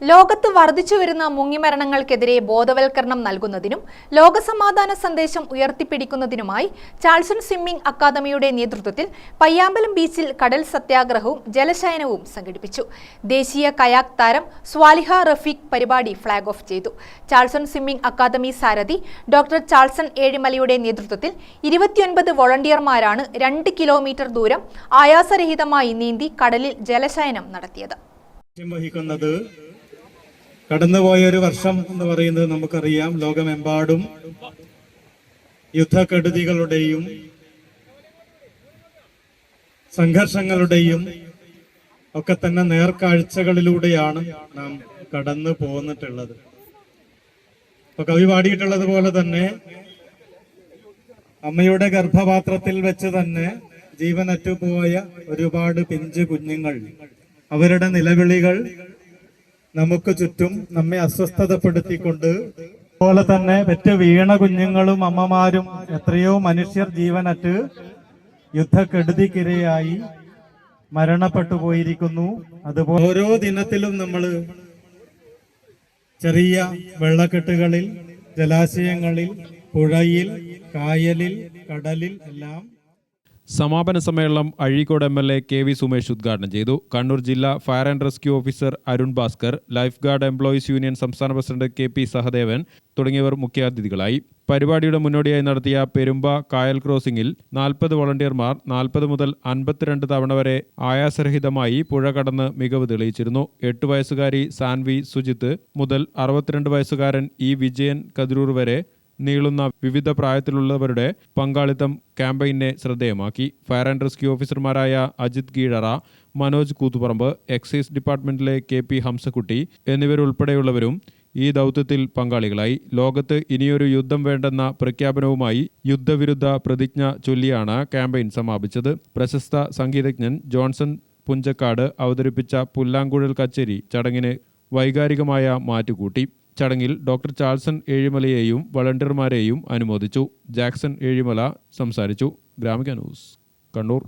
ലോകത്ത് വർദ്ധിച്ചു വരുന്ന മുങ്ങിമരണങ്ങൾക്കെതിരെ ബോധവൽക്കരണം നൽകുന്നതിനും ലോകസമാധാന സന്ദേശം ഉയർത്തിപ്പിടിക്കുന്നതിനുമായി ചാൾസൺ സ്വിമ്മിംഗ് അക്കാദമിയുടെ നേതൃത്വത്തിൽ പയ്യാമ്പലം ബീച്ചിൽ കടൽ സത്യാഗ്രഹവും ജലശയനവും സംഘടിപ്പിച്ചു. ദേശീയ കയാക് താരം സ്വാലിഹ റഫീഖ് പരിപാടി ഫ്ളാഗ് ഓഫ് ചെയ്തു. ചാൾസൺ സ്വിമ്മിംഗ് അക്കാദമി സാരഥി ഡോക്ടർ ചാൾസൺ ഏഴിമലയുടെ നേതൃത്വത്തിൽ ഇരുപത്തിയൊൻപത് വോളണ്ടിയർമാരാണ് രണ്ട് കിലോമീറ്റർ ദൂരം ആയാസരഹിതമായി നീന്തി കടലിൽ ജലശയനം നടത്തിയത്. വഹിക്കുന്നത് കടന്നുപോയ ഒരു വർഷം എന്ന് പറയുന്നത് നമുക്കറിയാം. ലോകമെമ്പാടും യുദ്ധക്കെടുതികളുടെയും സംഘർഷങ്ങളുടെയും ഒക്കെ തന്നെ നേർക്കാഴ്ചകളിലൂടെയാണ് നാം കടന്നു പോന്നിട്ടുള്ളത്. ഇപ്പൊ കവി പാടിയിട്ടുള്ളത് പോലെ തന്നെ അമ്മയുടെ ഗർഭപാത്രത്തിൽ വെച്ച് തന്നെ ജീവനറ്റുപോയ ഒരുപാട് പിഞ്ചു കുഞ്ഞുങ്ങൾ അവരുടെ നിലവിളികൾ നമുക്ക് ചുറ്റും നമ്മെ അസ്വസ്ഥതപ്പെടുത്തിക്കൊണ്ട് അതുപോലെ തന്നെ പെറ്റ് വീണ കുഞ്ഞുങ്ങളും അമ്മമാരും എത്രയോ മനുഷ്യർ ജീവനറ്റ് യുദ്ധക്കെടുതിക്കിരയായി മരണപ്പെട്ടു പോയിരിക്കുന്നു. അതുപോലെ ഓരോ ദിനത്തിലും നമ്മൾ ചെറിയ വെള്ളക്കെട്ടുകളിൽ ജലാശയങ്ങളിൽ പുഴയിൽ കായലിൽ കടലിൽ എല്ലാം സമാപന സമ്മേളനം Azhikode M L A K V Sumesh ഉദ്ഘാടനം ചെയ്തു. കണ്ണൂർ ജില്ലാ fire and rescue officer Arun Bhaskar life guard employees union സംസ്ഥാന പ്രസിഡന്റ് കെ പി സഹദേവൻ തുടങ്ങിയവർ മുഖ്യാതിഥികളായി. പരിപാടിയുടെ മുന്നോടിയായി നടത്തിയ പെരുമ്പ കായൽ ക്രോസിംഗിൽ നാൽപ്പത് വോളണ്ടിയർമാർ നാൽപ്പത് മുതൽ അൻപത്തിരണ്ട് തവണ വരെ ആയാസരഹിതമായി പുഴ കടന്ന് മികവ് തെളിയിച്ചിരുന്നു. എട്ട് വയസ്സുകാരി സാൻവി സുജിത്ത് മുതൽ അറുപത്തിരണ്ട് വയസ്സുകാരൻ ഇ വിജയൻ കതിരൂർ വരെ നീളുന്ന വിവിധ പ്രായത്തിലുള്ളവരുടെ പങ്കാളിത്തം ക്യാമ്പയിനെ ശ്രദ്ധേയമാക്കി. ഫയർ ആൻഡ് റെസ്ക്യൂ ഓഫീസർമാരായ അജിത് കീഴറ മനോജ് കൂത്തുപറമ്പ് എക്സൈസ് ഡിപ്പാർട്ട്മെന്റിലെ കെ പി ഹംസക്കുട്ടി എന്നിവരുൾപ്പെടെയുള്ളവരും ഈ ദൗത്യത്തിൽ പങ്കാളികളായി. ലോകത്ത് ഇനിയൊരു യുദ്ധം വേണ്ടെന്ന പ്രഖ്യാപനവുമായി യുദ്ധവിരുദ്ധ പ്രതിജ്ഞ ചൊല്ലിയാണ് ക്യാമ്പയിൻ സമാപിച്ചത്. പ്രശസ്ത സംഗീതജ്ഞൻ ജോൺസൺ പുഞ്ചക്കാട് അവതരിപ്പിച്ച പുല്ലാങ്കുഴൽ കച്ചേരി ചടങ്ങിന് വൈകാരികമായ മാറ്റുകൂട്ടി. ചടങ്ങിൽ ഡോക്ടർ ചാൾസൺ ഏഴിമലയെയും വളണ്ടിയർമാരെയും അനുമോദിച്ചു. ജാക്സൺ ഏഴിമല സംസാരിച്ചു. ഗ്രാമിക ന്യൂസ് കണ്ണൂർ.